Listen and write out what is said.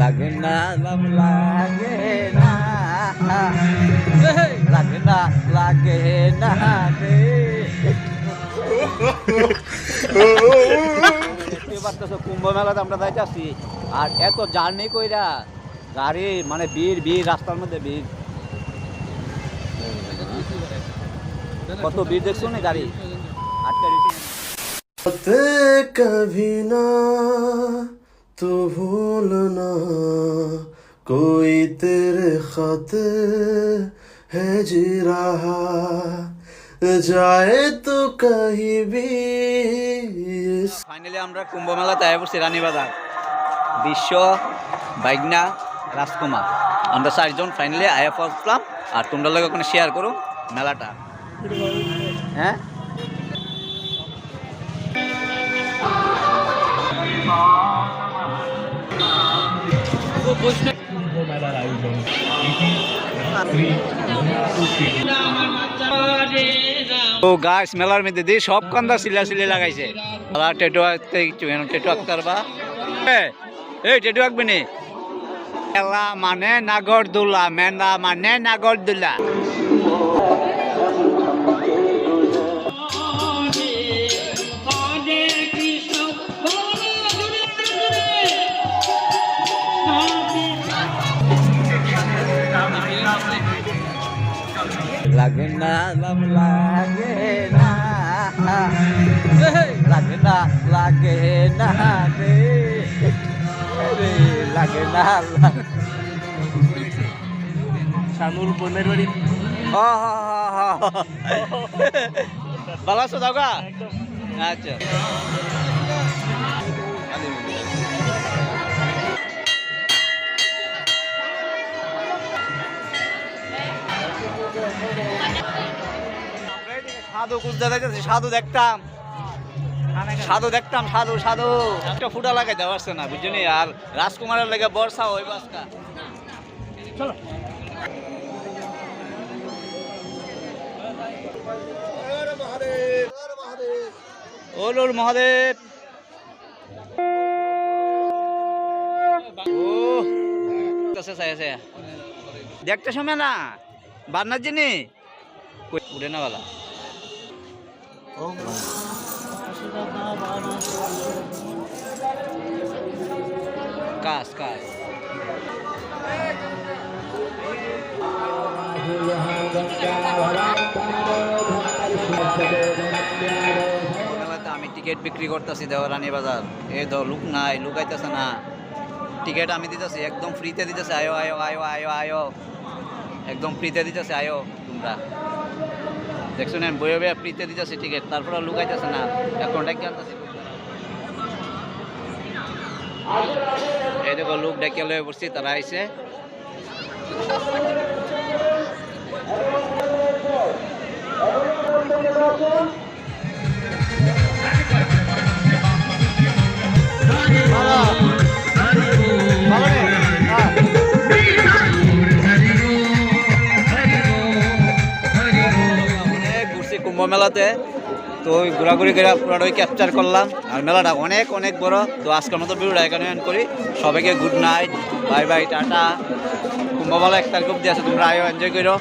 লাগে না লাগে কুম্ভ মেলাতে আমরা যাইতে আসি আর এত জার্নি কইরা গাড়ি মানে বীর বীর রাস্তার মধ্যে ভিড়। কত বীর দেখছ না গাড়ি? আটকা तो भूलना कोई तेरे खत है जी रहा जाए तो कहीं भी इस ফাইনালি আমরা কুম্ভ মেলাতে আয় পড়ছি রানীবাজার বিশ্ব বাইগনা রাজকুমার আমরা চারজন ফাইনালি আয়া পড়লাম আর তোমরা লোক ওখানে শেয়ার করো মেলাটা হ্যাঁ তো গাছ মেলার মধ্যে দিয়ে সব কান্দা সিলা সিলে লাগাইছে। মেলা টেটু আঁকতে টেটু আঁকতার বা এই টেটু আঁকবি নি? মেলা মানে নাগর দোলা মেলা মানে নাগর লাগে না লাম লাগে না। লাগে না লাগে না রে। রে, লাগে না শানুর বোনের বাড়ি। ভালো আছো দাওগা আচ্ছা। সাধু খুঁজতে দেখতেছি সাধু দেখতাম। সাধু দেখতাম সাধু সাধু। একটা ফুটা লাগাই দেওয়া আসছে না বুঝলি আর রাজকুমারের লেগে বর্ষা ওই বাসকা ওলুর মহাদেব। ও। কাছে চাই আছে। দেখতে সময় না? বান্নার জিনিস উঠে না বালা। কাজ কাজ। আমি টিকিট বিক্রি করতেছি দেওয়ারানি বাজার। এ দ লুক নাই, লুকাইতেছে না। টিকিট আমি দিতেছি, একদম ফ্রিতে দিতেছে। আয়ো আয়ো আয়ো আয়ো আয়ো। একদম ফ্রিতে দিতেছে, আয়ো তোমরা। দেখছ না বয়ে বয়ে ফ্রিতে দিতেছে টিকিট তারপরে লুকাইতেছে না কন্ট্যাক্ট আনতেছে এই দেখো লোক ডেকে লয়ে পড়ছি তারা আইছে অনেক মেলাতে তো ওই ঘোরাঘুরি করে পুরোটাই ক্যাপচার করলাম। আর মেলাটা অনেক অনেক বড়। তো আজকের মতো ভিডিওটা এখানে করি। সবাইকে গুড নাইট বাই বাই টাটা। কুম্ভ মেলা এক তারিখ অব্দি আছে, তোমরা আয়ো এনজয় করো।